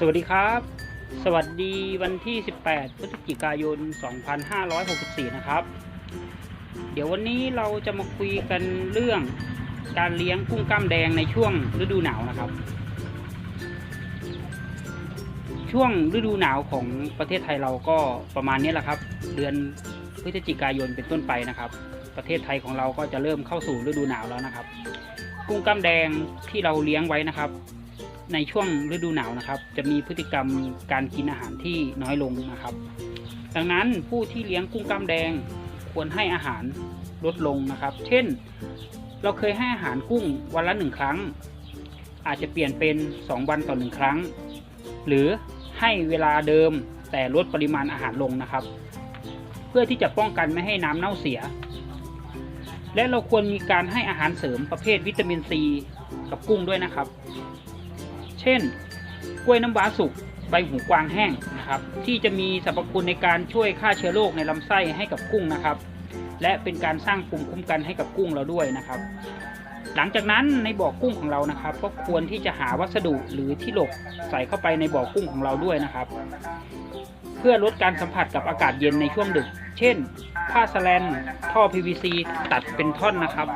สวัสดีครับ สวัสดีวันที่ 18 พฤศจิกายน 2564 นะครับ เดี๋ยววันนี้เราจะมาคุยกันเรื่องการเลี้ยงกุ้งกล้ามแดงในช่วงฤดูหนาวนะครับ ช่วงฤดูหนาวของประเทศไทยเราก็ประมาณนี้แหละครับ เดือนพฤศจิกายนเป็นต้นไปนะครับ ประเทศไทยของเราก็จะเริ่มเข้าสู่ฤดูหนาวแล้วนะครับ กุ้งกล้ามแดงที่เราเลี้ยงไว้นะครับ ในช่วงฤดูหนาวนะครับ จะมีพฤติกรรมการกินอาหารที่น้อยลงนะครับ ดังนั้นผู้ที่เลี้ยงกุ้งกล้ามแดงควรให้อาหารลดลงนะครับ เช่น เราเคยให้อาหารกุ้งวันละหนึ่งครั้ง อาจจะเปลี่ยนเป็น 2 วันต่อหนึ่งครั้ง หรือให้เวลาเดิมแต่ลดปริมาณอาหารลงนะครับ เพื่อที่จะป้องกันไม่ให้น้ำเน่าเสีย และเราควรมีการให้อาหารเสริมประเภทวิตามินซีกับกุ้งด้วยนะครับ ช่น กล้วยน้ำว้าสุกใบหูกวางแห้งนะครับ ที่จะมีสรรพคุณในการช่วยฆ่าเชื้อโรคในลำไส้ให้กับกุ้งนะครับ และเป็นการสร้างภูมิคุ้มกันให้กับกุ้งเราด้วยนะครับ หลังจากนั้นในบ่อกุ้งของเรานะครับ ก็ควรที่จะหาวัสดุหรือที่หลบใส่เข้าไปในบ่อกุ้งของเราด้วยนะครับ เพื่อลดการสัมผัสกับอากาศเย็นในช่วงดึก เช่น ผ้าสแลน ท่อ PVC ตัดเป็นท่อนนะครับ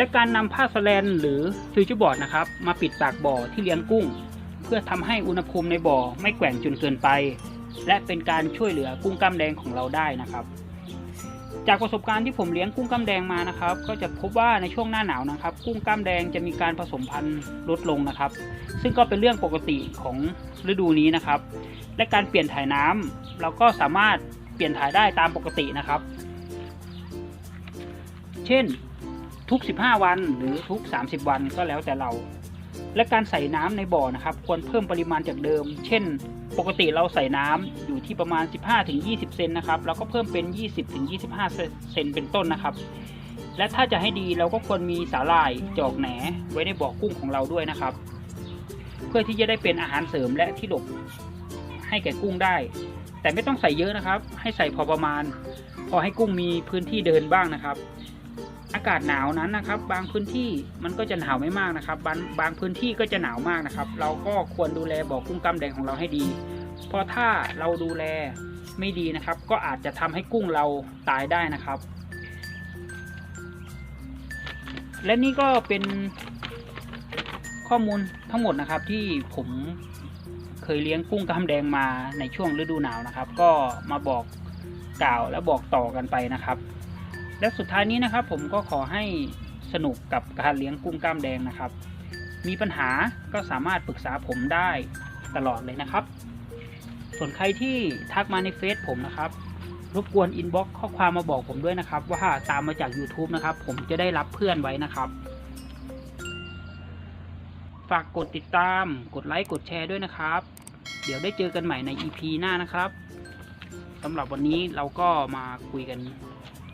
และการนำผ้าสแลนหรือฟิวจอร์บอร์ดนะครับ มาปิดปากบ่อที่เลี้ยงกุ้ง เพื่อทำให้อุณหภูมิในบ่อไม่แกว่งจนเกินไป และเป็นการช่วยเหลือกุ้งกล้ามแดงของเราได้นะครับ จากประสบการณ์ที่ผมเลี้ยงกุ้งกล้ามแดงมานะครับ ก็จะพบว่าในช่วงหน้าหนาวนะครับ กุ้งกล้ามแดงจะมีการผสมพันธุ์ลดลงนะครับ ซึ่งก็เป็นเรื่องปกติของฤดูนี้นะครับ และการเปลี่ยนถ่ายน้ำเราก็สามารถเปลี่ยนถ่ายได้ตามปกตินะครับ เช่น ทุก 15 วันหรือทุก 30 วันก็แล้วแต่เรา และการใส่น้ำในบ่อนะครับ ควรเพิ่มปริมาณจากเดิม เช่น ปกติเราใส่น้ำอยู่ที่ประมาณ 15-20 เซนนะครับเราก็เพิ่มเป็น 20-25 เซนเป็นต้นนะครับ และถ้าจะให้ดีเราก็ควรมีสาหร่ายจอกแหนไว้ในบ่อกุ้งของเราด้วยนะครับ เพื่อที่จะได้เป็นอาหารเสริมและที่หลบให้แก่กุ้งได้ แต่ไม่ต้องใส่เยอะนะครับ ให้ใส่พอประมาณ พอให้กุ้งมีพื้นที่เดินบ้างนะครับ อากาศหนาวนั้นนะครับ บางพื้นที่มันก็จะหนาวไม่มากนะครับ บางบางพื้นที่ก็จะหนาวมากนะครับ เราก็ควรดูแลบ่อกุ้งกล้ามแดงของเราให้ดี เพราะถ้าเราดูแลไม่ดีนะครับ ก็อาจจะทำให้กุ้งเราตายได้นะครับ และนี่ก็เป็นข้อมูลทั้งหมดนะครับที่ผมเคยเลี้ยงกุ้งกล้ามแดงมาในช่วงฤดูหนาวนะครับ ก็มาบอกกล่าวและบอกต่อกันไปนะครับ และสุดท้ายนี้นะครับ ผมก็ขอให้สนุกกับการเลี้ยงกุ้งกล้ามแดงนะครับ มีปัญหาก็สามารถปรึกษาผมได้ตลอดเลยนะครับ ส่วนใครที่ทักมาในเฟซผมนะครับรบกวนอินบ็อกข้อความมาบอกผมด้วยนะครับ ว่าตามมาจาก YouTube นะครับ ผมจะได้รับเพื่อนไว้นะครับ ฝากกดติดตามกดไลค์กดแชร์ด้วยนะครับ เดี๋ยวได้เจอกันใหม่ใน EP หน้านะครับสำหรับวันนี้เราก็มาคุยกัน